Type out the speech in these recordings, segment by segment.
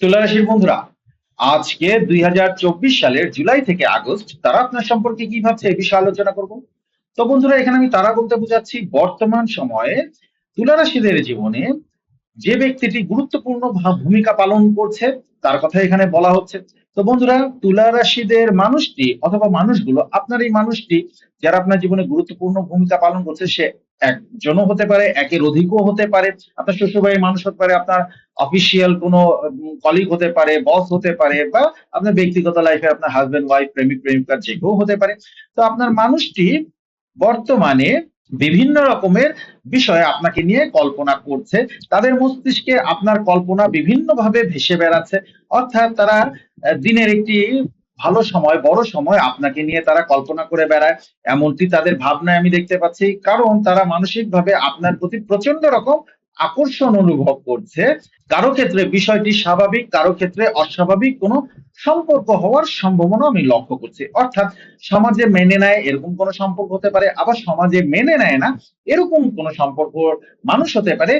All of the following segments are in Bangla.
তুলা রাশির বন্ধুরা। আজকে দুই হাজার চব্বিশ সালের জুলাই থেকে আগস্ট, তারা আপনার সম্পর্কে কি ভাবছে এই বিষয়ে আলোচনা করব। তো বন্ধুরা, এখানে আমি তারা বলতে বুঝাচ্ছি, বর্তমান সময়ে তুলা রাশিদের জীবনে যে ব্যক্তিটি গুরুত্বপূর্ণ ভূমিকা পালন করছে তার কথা এখানে বলা হচ্ছে। তো বন্ধুরা, তুলা রাশিদের মানুষটি অথবা মানুষগুলো, আপনার এই মানুষটি যারা আপনার জীবনে গুরুত্বপূর্ণ ভূমিকা পালন করছে, সে একজনও হতে পারে, একের অধিকও হতে পারে, আপনার শ্বশুরবাড়ির মানুষ হতে পারে, আপনার অফিসিয়াল কোনো কলিগ হতে পারে বস হতে পারে, বা আপনার ব্যক্তিগত লাইফে আপনার হাজবেন্ড ওয়াইফ প্রেমিক, প্রেমিকা যে কেউ হতে পারে। তো আপনার মানুষটি বর্তমানে বিভিন্ন রকমের বিষয়ে আপনাকে নিয়ে কল্পনা করছে। তাদের মস্তিষ্কে আপনার কল্পনা বিভিন্নভাবে ভেসে বেড়াচ্ছে। অর্থাৎ তারা দিনের একটি ভালো সময়, বড় সময় আপনাকে নিয়ে তারা কল্পনা করে বেড়ায়। এমনটি তাদের ভাবনায় আমি দেখতে পাচ্ছি। কারণ তারা মানসিকভাবে আপনার প্রতি প্রচণ্ড রকম আকর্ষণ অনুভব করছে, কারও ক্ষেত্রে বিষয়টি স্বাভাবিক, কারও ক্ষেত্রে অস্বাভাবিক, কোনো সম্পর্ক হওয়ার সম্ভাবনা আমি লক্ষ্য করছি। অর্থাৎ সমাজে মেনে নেয় এরকম কোনো সম্পর্ক হতে পারে, আবার সমাজে মেনে নেয় না এরকম কোনো সম্পর্ক মানুষ হতে পারে,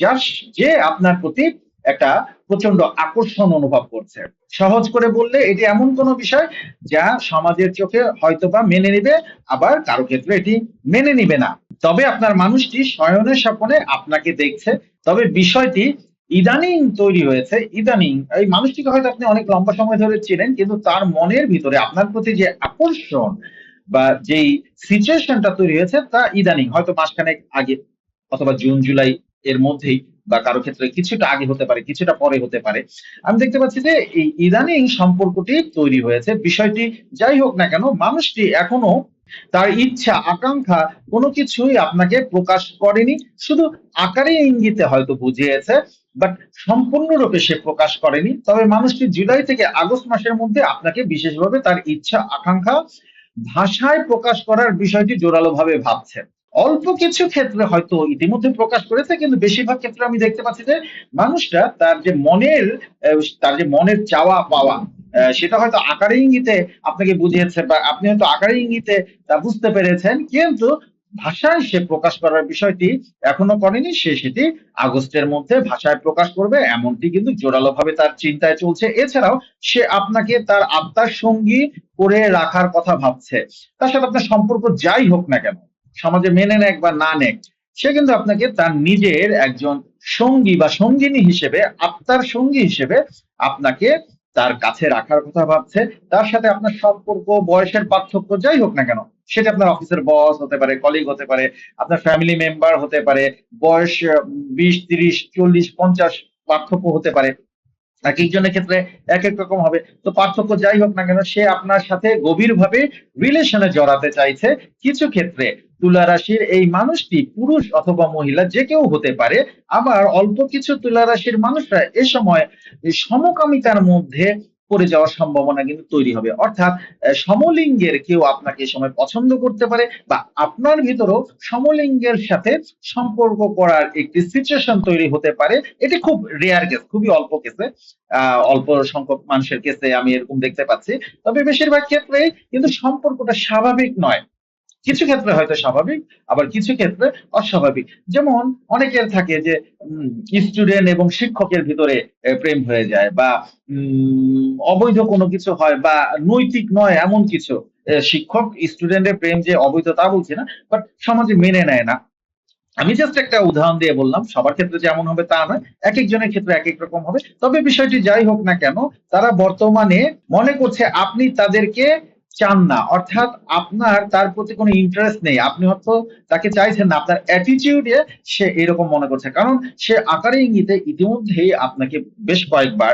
যার যে আপনার প্রতি একটা প্রচণ্ড আকর্ষণ অনুভব করছে। সহজ করে বললে এটি এমন কোনো বিষয় যা সমাজের চোখে হয়তোবা মেনে নিবে, আবার কারও ক্ষেত্রে এটি মেনে নিবে না। তবে আপনার মানুষটি শয়নের স্বপনে আপনাকে দেখছে। তবে বিষয়টি ইদানিং তৈরি হয়েছে, ইদানিং। এই মানুষটিকে হয়তো আপনি অনেক লম্বা সময় ধরে ছিলেন কিন্তু তার মনের ভিতরে আপনার প্রতি যে আকর্ষণ বা যেই সিচুয়েশনটা তৈরি হয়েছে, তা ইদানিং, হয়তো মাসখানেক আগে অথবা জুন, জুলাই এর মধ্যেই বা কারও ক্ষেত্রে কিছুটা আগে হতে পারে, কিছুটা পরে হতে পারে। আমি দেখতে পাচ্ছি যে এই ইদানিং সম্পর্কটি তৈরি হয়েছে, বিষয়টি যাই হোক না কেন, মানুষটি এখনও তার ইচ্ছা, আকাঙ্ক্ষা কোনো কিছুই আপনাকে প্রকাশ করেনি। শুধু আকারে ইঙ্গিতে হয়তো বুঝিয়েছে বাট সম্পূর্ণরূপে সে প্রকাশ করেনি। তবে মানুষটি জুলাই থেকে আগস্ট মাসের মধ্যে আপনাকে বিশেষভাবে তার ইচ্ছা, আকাঙ্ক্ষা ভাষায় প্রকাশ করার বিষয়টি জোরালোভাবে ভাবছে। অল্প কিছু ক্ষেত্রে হয়তো ইতিমধ্যে প্রকাশ করেছে, কিন্তু বেশিরভাগ ক্ষেত্রে আমি দেখতে পাচ্ছি যে মানুষটা তার যে মনের তার যে মনের চাওয়া পাওয়া সেটা হয়তো আকারে ইঙ্গিতে আপনাকে বুঝিয়েছে বা আপনি হয়তো আকারে ইঙ্গিতে তা বুঝতে পেরেছেন, কিন্তু ভাষায় সে প্রকাশ করার বিষয়টি এখনও করেনি, সে সেটি আগস্টের মধ্যে ভাষায় প্রকাশ করবে, এমনটি কিন্তু জোরালোভাবে তার চিন্তায় চলছে। এছাড়াও সে আপনাকে তার আত্মার সঙ্গী করে রাখার কথা ভাবছে। তার সাথে আপনার সম্পর্ক যাই হোক না কেন সমাজে মেনে নেক বা না নেক, সে কিন্তু আপনাকে তার নিজের একজন সঙ্গী বা সঙ্গিনী হিসেবে, আত্মার সঙ্গী হিসেবে আপনাকে তার কাছে রাখার কথা ভাবছে। তার সাথে আপনার সম্পর্ক, বয়সের পার্থক্য যাই হোক না কেন, সেটা আপনার অফিসের বস হতে পারে কলিগ হতে পারে, আপনার ফ্যামিলি মেম্বার হতে পারে, বয়স বিশ, তিরিশ, চল্লিশ, পঞ্চাশ পার্থক্য হতে পারে। এক একজনের ক্ষেত্রে এক এক রকম হবে। তো পার্থক্য যাই হোক না কেন, সে আপনার সাথে গভীরভাবে রিলেশনে জড়াতে চাইছে। কিছু ক্ষেত্রে তুলা রাশির এই মানুষটি পুরুষ অথবা মহিলা, যে কেউ হতে পারে। আবার অল্প কিছু তুলা রাশির মানুষরা এ সময় সমকামিতার মধ্যে পড়ে যাওয়ার সম্ভাবনা কিন্তু তৈরি হবে। অর্থাৎ সমলিঙ্গের কেউ আপনাকে এ সময় পছন্দ করতে পারে বা আপনার ভিতরও সমলিঙ্গের সাথে সম্পর্ক করার একটি সিচুয়েশন তৈরি হতে পারে। এটি খুব রেয়ার কেস খুবই অল্প কেসে অল্প সংখ্যক মানুষের কেসে আমি এরকম দেখতে পাচ্ছি। তবে বেশিরভাগ ক্ষেত্রে কিন্তু সম্পর্কটা স্বাভাবিক নয়। কিছু ক্ষেত্রে হয়তো স্বাভাবিক, আবার কিছু ক্ষেত্রে অস্বাভাবিক। যেমন অনেকের থাকে যে স্টুডেন্ট এবং শিক্ষকের ভিতরে প্রেম হয়ে যায় বা অবৈধ কোনো কিছু হয় বা নৈতিক নয় এমন কিছু। শিক্ষক স্টুডেন্টের প্রেম যে অবৈধ তা বলছি না বাট সমাজে মেনে নেয় না। আমি জাস্ট একটা উদাহরণ দিয়ে বললাম, সবার ক্ষেত্রে যেমন হবে তা নয়, এক একজনের ক্ষেত্রে এক এক রকম হবে। তবে বিষয়টি যাই হোক না কেন, তারা বর্তমানে মনে করছে আপনি তাদেরকে চান না। অর্থাৎ আপনার তার প্রতি কোনো ইন্টারেস্ট নেই। আপনি হয়তো তাকে চাইছেন না। আপনার অ্যাটিটিউডে সে এরকম মনে করছে। কারণ সে আকারে ইঙ্গিতে ইতিমধ্যেই আপনাকে বেশ কয়েকবার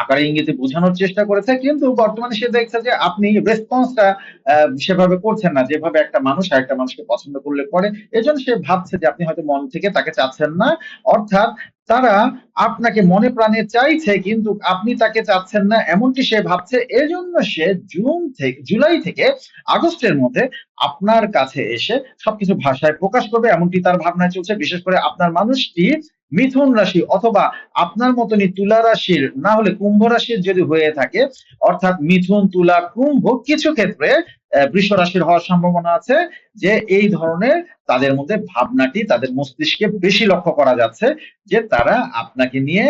আকারে ইঙ্গিতে বোঝানোর চেষ্টা করেছে, কিন্তু বর্তমানে সে দেখছে যে আপনি রেসপন্সটা সেভাবে করছেন না। যেভাবে একটা মানুষ আর একটা মানুষকে পছন্দ করলে করে, এজন্য সে ভাবছে যে আপনি হয়তো মন থেকে তাকে চাচ্ছেন না। অর্থাৎ তারা আপনাকে মনে প্রাণে চাইছে, কিন্তু আপনি তাকে চাচ্ছেন না, এমনটি সে ভাবছে। এজন্য সে জুন থেকে, জুলাই থেকে আগস্টের মধ্যে আপনার কাছে এসে সবকিছু ভাষায় প্রকাশ করবে, এমনটি তার ভাবনায় চলছে। বিশেষ করে আপনার মানুষটি মিথুন রাশি অথবা আপনার মতনই তুলা রাশির, না হলে কুম্ভ রাশির যদি হয়ে থাকে, অর্থাৎ মিথুন, তুলা, কুম্ভ কিছু ক্ষেত্রে বৃষ রাশির হওয়ার সম্ভাবনা আছে যে এই ধরনের তাদের মধ্যে ভাবনাটি তাদের মস্তিষ্কে বেশি লক্ষ্য করা যাচ্ছে যে তারা আপনাকে নিয়ে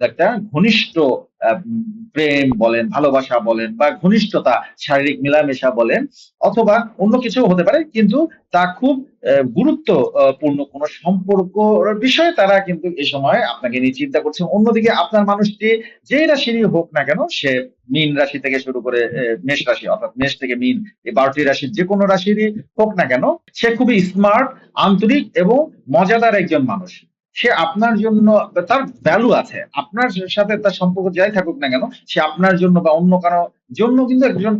একটা ঘনিষ্ঠ প্রেম বলেন, ভালোবাসা বলেন বা ঘনিষ্ঠতা, শারীরিক মেলামেশা বলেন অথবা অন্য কিছু হতে পারে, কিন্তু তা খুব গুরুত্বপূর্ণ কোনো সম্পর্ক বিষয়ে তারা কিন্তু এই সময় আপনাকে নিয়ে চিন্তা করছে অন্যদিকে আপনার মানুষটি যেই রাশিরই হোক না কেন, সে মীন রাশি থেকে শুরু করে মেষ রাশি, অর্থাৎ মেষ থেকে মীন এই বারোটি রাশির যে কোনো রাশিরই হোক না কেন, সে খুবই স্মার্ট, আন্তরিক এবং মজাদার একজন মানুষ। সে আপনার জন্য তার ভ্যালু আছে। আপনার সাথে তার সম্পর্ক যাই থাকুক না কেন, সে আপনার জন্য বা অন্য কারও জন্য কিন্তু একজন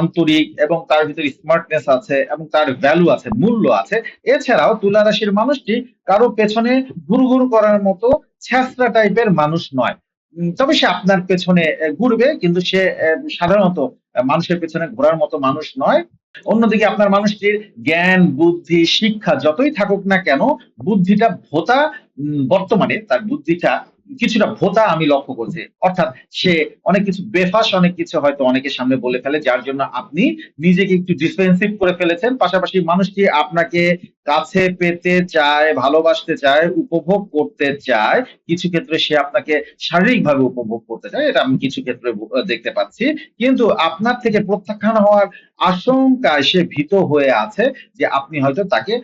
আন্তরিক এবং তার ভিতরে স্মার্টনেস আছে এবং তার ভ্যালু আছে, মূল্য আছে। এছাড়াও তুলা রাশির মানুষটি কারও পেছনে ঘুর ঘুর করার মতো ছ্যাঁচড়া টাইপের মানুষ নয়। তবে সে আপনার পেছনে ঘুরবে, কিন্তু সে সাধারণত মানুষের পেছনে ঘোরার মতো মানুষ নয়। অন্যদিকে আপনার মানুষটির জ্ঞান, বুদ্ধি, শিক্ষা যতই থাকুক না কেন, বুদ্ধিটা ভোতা বর্তমানে তার বুদ্ধিটা কিছুটা ভোতা আমি লক্ষ্য করছি। অর্থাৎ সে অনেক কিছু বেফাস, অনেক কিছু হয়তো অনেকের সামনে বলে ফেলে, যার জন্য আপনি নিজেকে একটু ডিফেন্সিভ করে ফেলেছেন। পাশাপাশি মানুষটি আপনাকে কাছে পেতে চায়, ভালোবাসতে চায়, উপভোগ করতে চায়, কিছু ক্ষেত্রে সে আপনাকে শারীরিকভাবে উপভোগ করতে চায়, এটা আমি কিছু ক্ষেত্রে দেখতে পাচ্ছি। কিন্তু আপনার থেকে প্রত্যাখ্যান হওয়ার আশঙ্কায় সে ভীত হয়ে আছে যে আপনি হয়তো তাকে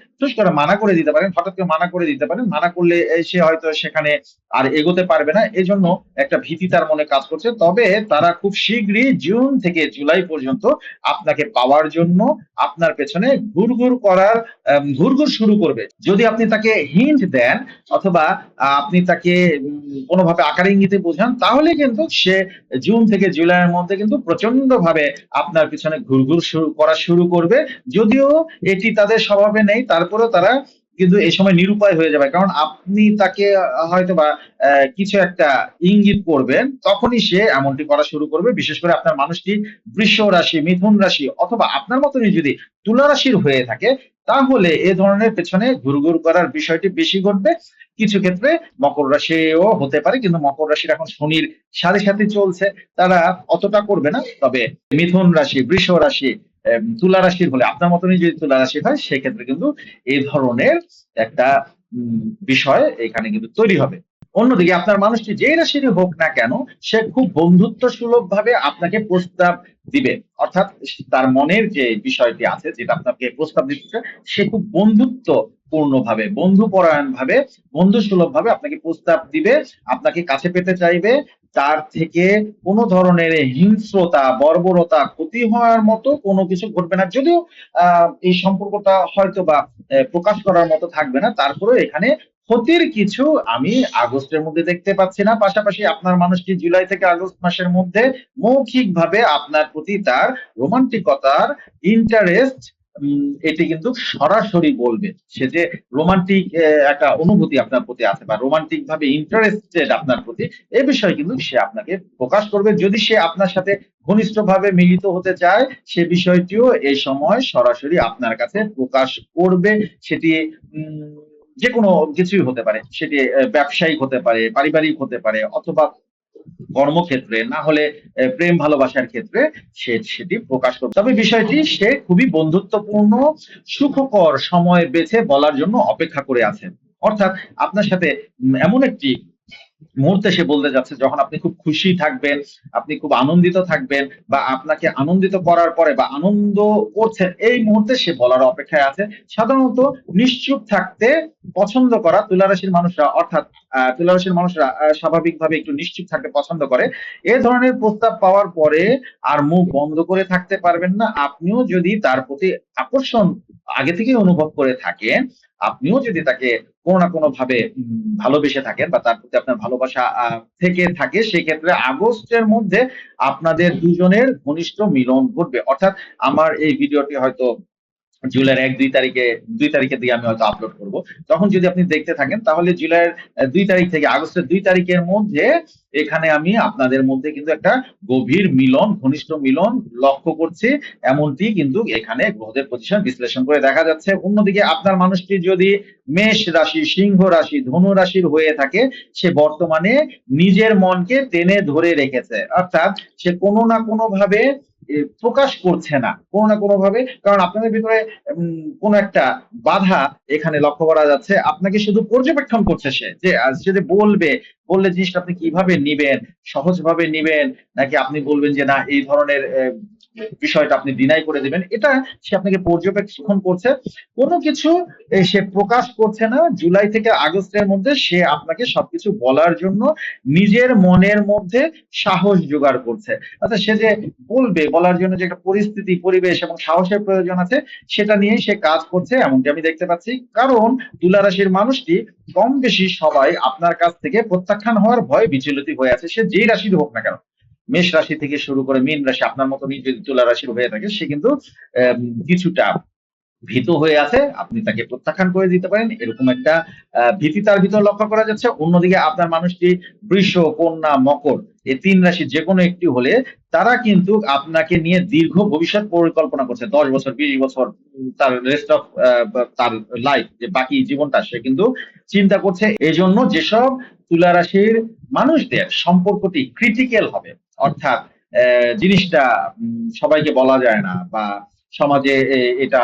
মানা করে দিতে পারেন, হঠাৎ করে মানা করে দিতে পারেন। মানা করলে সে হয়তো সেখানে আর এগোতে পারবে না, এজন্য একটা ভীতি তার মনে কাজ করছে। তবে তারা খুব শীঘ্রই জুন থেকে জুলাই পর্যন্ত আপনাকে পাওয়ার জন্য আপনার পেছনে ঘুরঘুর করার ঘুরঘুর শুরু করবে। যদি আপনি তাকে হিন্ট দেন অথবা আপনি তাকে কোনোভাবে আকার ইঙ্গিতে বোঝান, তাহলে কিন্তু সে জুন থেকে জুলাইয়ের মধ্যে কিন্তু প্রচণ্ড ভাবে আপনার পিছনে ঘুরঘুর শুরু করা শুরু করবে। যদিও এটি তাদের স্বভাবে নেই, তারপরেও তারা কিন্তু এই সময় নিরুপায় হয়ে যাবে। কারণ আপনি তাকে হয়তো বা কিছু একটা ইঙ্গিত করবেন, তখনই সে এমনটি করা শুরু করবে। বিশেষ করে আপনার মানুষটি বৃষ রাশি, মিথুন রাশি অথবা আপনার মতনই যদি তুলা রাশির হয়ে থাকে, তাহলে এ ধরনের পেছনে ঘুরঘুর করার বিষয়টি বেশি ঘটবে। কিছু ক্ষেত্রে মকর রাশিও হতে পারে, কিন্তু মকর রাশির এখন শনির সাথে সাথে চলছে। তারা অতটা করবে না। তবে মিথুন রাশি, বৃষ রাশি তুলা রাশির হলে আপনার মতনই যদি তুলা রাশি হয়, সেক্ষেত্রে কিন্তু এই ধরনের একটা বিষয় এখানে কিন্তু তৈরি হবে। অন্যদিকে আপনার মানুষটি যেই রাশিরই হোক না কেন, সে খুব বন্ধুত্ব সুলভ ভাবে আপনাকে প্রস্তাব দিবে। অর্থাৎ তার মনের যে বিষয়টি আছে, যেটা আপনাকে প্রস্তাব দিচ্ছে, সে খুব বন্ধুত্ব পূর্ণ ভাবে বন্ধু পরায়ণ ভাবে বন্ধু সুলভ ভাবে আপনাকে প্রস্তাব দিবে, আপনাকে কাছে পেতে চাইবে তার থেকে কোনো ধরনের হিংস্রতা, বর্বরতা, ক্ষতি হওয়ার মতো কোনো কিছু ঘটবে না। যদিও এই সম্পর্কটা হয়তো বা প্রকাশ করার মতো থাকবে না। তারপরেও এখানে ক্ষতির কিছু আমি আগস্টের মধ্যে দেখতে পাচ্ছি না। পাশাপাশি আপনার মানুষটি জুলাই থেকে আগস্ট মাসের মধ্যে মৌখিকভাবে আপনার প্রতি তার রোমান্টিকতার ইন্টারেস্ট এটি কিন্তু সরাসরি বলবে সে যে রোমান্টিক একটা অনুভূতি আপনার প্রতি আছে বা রোমান্টিক ভাবে ইন্টারেস্টেড আপনার প্রতি এই বিষয়ে কিন্তু সে আপনাকে প্রকাশ করবে। যদি সে আপনার সাথে ঘনিষ্ঠভাবে মিলিত হতে চায়, সে বিষয়টিও এই সময় সরাসরি আপনার কাছে প্রকাশ করবে। সেটি যে কোনো কিছুই হতে পারে। সেটি ব্যবসায়িক হতে পারে, পারিবারিক হতে পারে অথবা কর্মক্ষেত্রে, না হলে প্রেম ভালোবাসার ক্ষেত্রে সে, সেটি প্রকাশ করবে। তবে বিষয়টি, সে খুবই বন্ধুত্বপূর্ণ, সুখকর সময় বেছে বলার জন্য অপেক্ষা করে আছেন। অর্থাৎ আপনার সাথে এমন একটি মুহূর্তে সে বলতে যাচ্ছে যখন আপনি খুব খুশি থাকবেন আপনি খুব আনন্দিত থাকবেন বা আপনাকে আনন্দিত করার পরে বা আনন্দ করছেন এই মুহূর্তে সে বলার অপেক্ষায় আছে। সাধারণত নিশ্চুপ থাকতে পছন্দ করা তুলা রাশির মানুষরা অর্থাৎ আহ, তুলা রাশির মানুষরা স্বাভাবিকভাবে একটু নিশ্চুপ থাকতে পছন্দ করে। এ ধরনের প্রস্তাব পাওয়ার পরে আর মুখ বন্ধ করে থাকতে পারবেন না। আপনিও যদি তার প্রতি আকর্ষণ আগে থেকে অনুভব করে থাকেন, আপনিও যদি তাকে কোনো না কোনো ভাবে ভালোবেসে থাকেন বা তার প্রতি আপনার ভালোবাসা থেকে থাকে, সেক্ষেত্রে আগস্টের মধ্যে আপনাদের দুজনের ঘনিষ্ঠ মিলন ঘটবে। অর্থাৎ আমার এই ভিডিওটি হয়তো জুলাইয়ের এক, দুই তারিখে, দুই তারিখের দিকে আমি হয়তো আপলোড করব। তখন যদি আপনি দেখতে থাকেন, তাহলে জুলাইয়ের দুই তারিখ থেকে আগস্টের দুই তারিখের মধ্যে এখানে আমি আপনাদের মধ্যে কিন্তু একটা গভীর মিলন, ঘনিষ্ঠ মিলন লক্ষ্য করছি। এমনটি কিন্তু এখানে গ্রহদের পজিশন বিশ্লেষণ করে দেখা যাচ্ছে। অন্যদিকে আপনার মানুষটি যদি মেষ রাশি, সিংহ রাশি, ধনু রাশির হয়ে থাকে, সে বর্তমানে নিজের মনকে টেনে ধরে রেখেছে। অর্থাৎ সে কোনো না কোনো ভাবে প্রকাশ করছে না, কোনো না কোনো ভাবে কারণ আপনাদের ভিতরে কোনো একটা বাধা এখানে লক্ষ্য করা যাচ্ছে। আপনাকে শুধু পর্যবেক্ষণ করছে সে, যে যদি বলবে, বললে জিনিসটা আপনি কীভাবে নিবেন, সহজভাবে নিবেন, নাকি আপনি বলবেন যে, না, এই ধরনের বিষয়টা আপনি ডিনাই করে দিবেন, এটা সে আপনাকে পর্যবেক্ষণ করছে। কোনো কিছু সে প্রকাশ করছে না। জুলাই থেকে আগস্টের মধ্যে সে আপনাকে সবকিছু বলার জন্য নিজের মনের মধ্যে সাহস জোগাড় করছে। আচ্ছা সে যে বলবে, বলার জন্য যে একটা পরিস্থিতি, পরিবেশ এবং সাহসের প্রয়োজন আছে, সেটা নিয়েই সে কাজ করছে, এমনটি আমি দেখতে পাচ্ছি। কারণ তুলা রাশির মানুষটি কম বেশি সবাই আপনার কাছ থেকে প্রত্যাখ্যান হওয়ার ভয়, বিচলিত হয়ে আছে। সে যেই রাশির হোক না কেন মেষ রাশি থেকে শুরু করে মীন রাশি আপনার মতনই যদি তুলা রাশির হয়ে থাকে, সে কিন্তু কিছুটা ভীত হয়ে আছে। আপনি তাকে প্রত্যাখ্যান করে দিতে পারেন। এরকম একটা ভীতি তার ভিতর লক্ষ্য করা যাচ্ছে। অন্যদিকে আপনার মানুষটি বৃষ, কন্যা, মকর, এই তিন রাশি যে কোনো একটি হলে তারা কিন্তু আপনাকে নিয়ে দীর্ঘ ভবিষ্যৎ পরিকল্পনা করছে। দশ বছর, বিশ বছর তার রেস্ট অফ তার লাইফ যে বাকি জীবনটা সে কিন্তু চিন্তা করছে। এই জন্য যেসব তুলা রাশির মানুষদের সম্পর্কটি ক্রিটিক্যাল হবে অর্থাৎ জিনিসটা সবাইকে বলা যায় না বা সমাজে এটা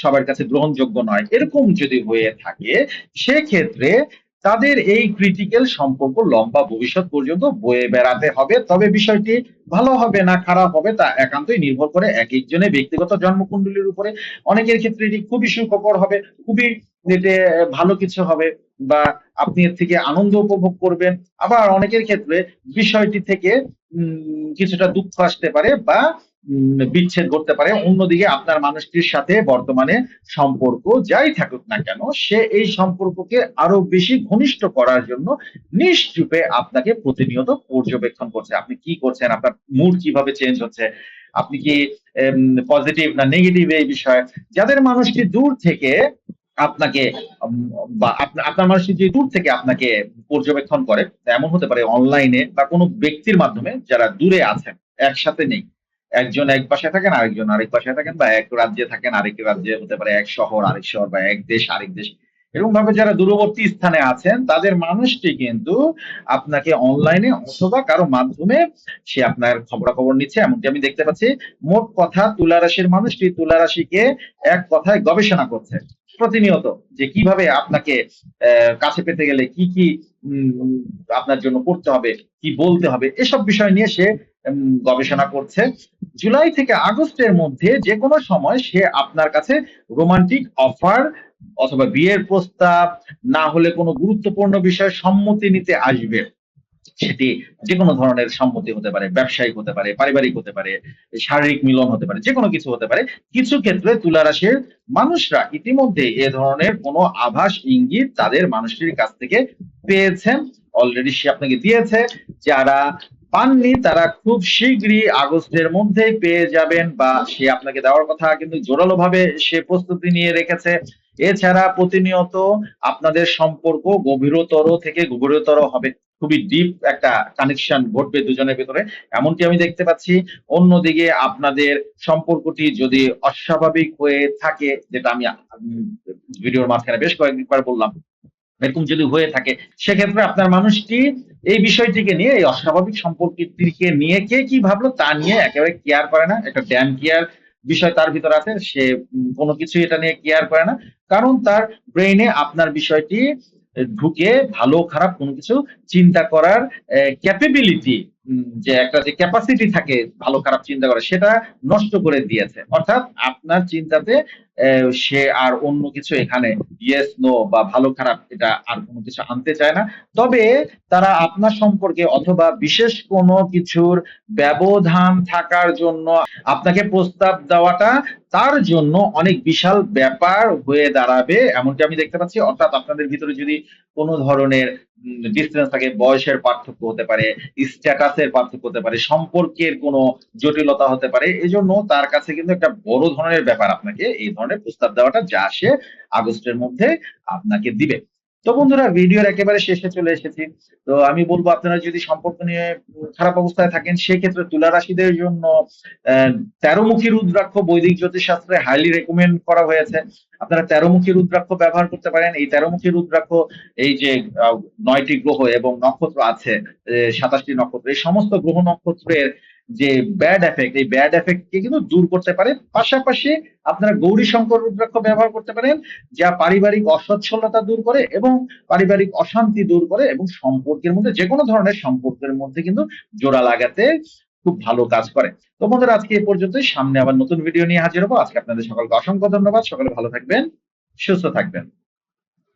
সবার কাছে গ্রহণযোগ্য নয়। এরকম যদি হয়ে থাকে, সেক্ষেত্রে তাদের এই ক্রিটিক্যাল সম্পর্ক লম্বা ভবিষ্যৎ পর্যন্ত বয়ে বেড়াতে হবে। তবে বিষয়টি ভালো হবে না খারাপ হবে তা একান্তই নির্ভর করে এক একজনের ব্যক্তিগত জন্মকুণ্ডলীর উপরে। অনেকের ক্ষেত্রে এটি খুবই সুখকর হবে, খুবই এতে ভালো কিছু হবে বা আপনি এর থেকে আনন্দ উপভোগ করবেন। আবার অনেকের ক্ষেত্রে বিষয়টি থেকে কিছুটা দুঃখ আসতে পারে বা বিচ্ছেদ করতে পারে। অন্যদিকে আপনার মানুষটির সাথে বর্তমানে সম্পর্ক যাই থাকুক না কেন, সে এই সম্পর্ককে আরও বেশি ঘনিষ্ঠ করার জন্য নিশ্চুপে আপনাকে প্রতিনিয়ত পর্যবেক্ষণ করছে। আপনি কি করছেন? আপনার মুড কীভাবে চেঞ্জ হচ্ছে? আপনি কি পজিটিভ না নেগেটিভ এই বিষয়ে? যাদের মানুষটি দূর থেকে আপনাকে বা আপনার মানুষের যে দূর থেকে আপনাকে পর্যবেক্ষণ করে এমন হতে পারে অনলাইনে বা কোনো ব্যক্তির মাধ্যমে যারা দূরে আছেন, একসাথে নেই। একজন এক বাসায় থাকেন, আরেকজন আরেক বাসায় থাকেন বা এক রাজ্যে থাকেন, আরেক রাজ্যে হতে পারে এক শহর, আরেক শহর বা এক দেশ, আরেক দেশ। এরকম ভাবে যারা দূরবর্তী স্থানে আছেন, তাদের মানুষটি কিন্তু আপনাকে অনলাইনে অথবা কারও মাধ্যমে সে আপনার খবরাখবর নিচ্ছে। এমনকি আমি দেখতে পাচ্ছি, মোট কথা তুলা রাশির মানুষটি তুলা রাশিকে এক কথায় গবেষণা করছে। প্রতিনিয়ত যে কীভাবে আপনাকে কাছে পেতে গেলে কি কি আপনার জন্য করতে হবে, কি বলতে হবে, এসব বিষয় নিয়ে সে গবেষণা করছে। জুলাই থেকে আগস্টের মধ্যে যে কোনো সময় সে আপনার কাছে রোমান্টিক অফার অথবা বিয়ের প্রস্তাব না হলে কোনো গুরুত্বপূর্ণ বিষয়ে সম্মতি নিতে আসবে। সেটি যে কোনো ধরনের সম্মতি হতে পারে, ব্যবসায়িক হতে পারে, পারিবারিক হতে পারে, শারীরিক মিলন হতে পারে যে কোনো কিছু হতে পারে। কিছু ক্ষেত্রে তুলা রাশির মানুষরা ইতিমধ্যে এ ধরনের কোনো আভাস, ইঙ্গিত তাদের মানুষটির কাছ থেকে পেয়েছেন। অলরেডি সে আপনাকে দিয়েছে। যারা পাননি, তারা খুব শীঘ্রই আগস্টের মধ্যেই পেয়ে যাবেন বা সে আপনাকে দেওয়ার কথা কিন্তু জোরালো ভাবে সে প্রস্তুতি নিয়ে রেখেছে। এছাড়া প্রতিনিয়ত আপনাদের সম্পর্ক গভীরতর থেকে গভীরতর হবে। খুবই ডিপ একটা কানেকশন ঘটবে দুজনের ভিতরে। এমনটি আমি দেখতে পাচ্ছি। অন্যদিকে আপনাদের সম্পর্কটি যদি অস্বাভাবিক হয়ে থাকে, যেটা আমি ভিডিওর মাঝখানে বেশ কয়েকবার বললাম, এরকম যদি হয়ে থাকে, সেক্ষেত্রে আপনার মানুষটি এই বিষয়টিকে নিয়ে, এই অস্বাভাবিক সম্পর্কটিকে নিয়ে কে কি ভাবলো তা নিয়ে একেবারে কেয়ার করে না। একটা ড্যাম কেয়ার বিষয় তার ভিতর আছে, সে কোনো কিছু এটা নিয়ে কেয়ার করে না। কারণ তার ব্রেইনে আপনার বিষয়টি ঢুকে ভালো খারাপ কোনো কিছু চিন্তা করার ক্যাপেবিলিটি যে একটা যে ক্যাপাসিটি থাকে ভালো খারাপ চিন্তা করার, সেটা নষ্ট করে দিয়েছে। অর্থাৎ আপনার চিন্তাতে সে আর অন্য কিছু এখানে ইয়েস নো বা ভালো, খারাপ এটা আর কোনো কিছু আনতে চায় না। তবে তারা আপনার সম্পর্কে অথবা বিশেষ কোনো কিছুর ব্যবধান থাকার জন্য আপনাকে প্রস্তাব দেওয়াটা তার জন্য অনেক বিশাল ব্যাপার হয়ে দাঁড়াবে, এমনটি আমি দেখতে পাচ্ছি। অর্থাৎ আপনাদের ভিতরে যদি কোনো ধরনের ডিস্টেন্স থাকে, বয়সের পার্থক্য হতে পারে স্ট্যাটাসের পার্থক্য হতে পারে, সম্পর্কের কোনো জটিলতা হতে পারে, এজন্য তার কাছে কিন্তু একটা বড় ধরনের ব্যাপার আপনাকে এই ধরনের প্রস্তাব দেওয়াটা যা আসে আগস্টের মধ্যে আপনাকে দিবে। তো বন্ধুরা, ভিডিওর একেবারে শেষে চলে এসেছি। তো আমি বলব, আপনারা যদি সম্পর্ক নিয়ে খারাপ অবস্থায় থাকেন, সেক্ষেত্রে তুলা রাশিদের জন্য তেরোমুখী রুদ্রাক্ষ বৈদিক জ্যোতিষ শাস্ত্রে হাইলি রেকমেন্ড করা হয়েছে। আপনারা তেরোমুখী রুদ্রাক্ষ ব্যবহার করতে পারেন। এই তেরোমুখী রুদ্রাক্ষ, এই যে নয়টি গ্রহ এবং নক্ষত্র আছে সাতাশটি নক্ষত্র, এই সমস্ত গ্রহ নক্ষত্রের যে ব্যাড এফেক্ট এই ব্যাড এফেক্ট কে কিন্তু দূর করতে পারে। পাশাপাশি আপনারা গৌরী শঙ্কর রুদ্রাক্ষ ব্যবহার করতে পারেন, যা পারিবারিক অসচ্ছলতা দূর করে এবং পারিবারিক অশান্তি দূর করে এবং সম্পর্কের মধ্যে যে কোনো ধরনের সম্পর্কের মধ্যে কিন্তু জোড়া লাগাতে খুব ভালো কাজ করে। তো বন্ধুরা, আজকে এই পর্যন্তই। সামনে আবার নতুন ভিডিও নিয়ে হাজির হব। আজকে আপনাদের সকলকে অসংখ্য ধন্যবাদ। সকলে ভালো থাকবেন, সুস্থ থাকবেন।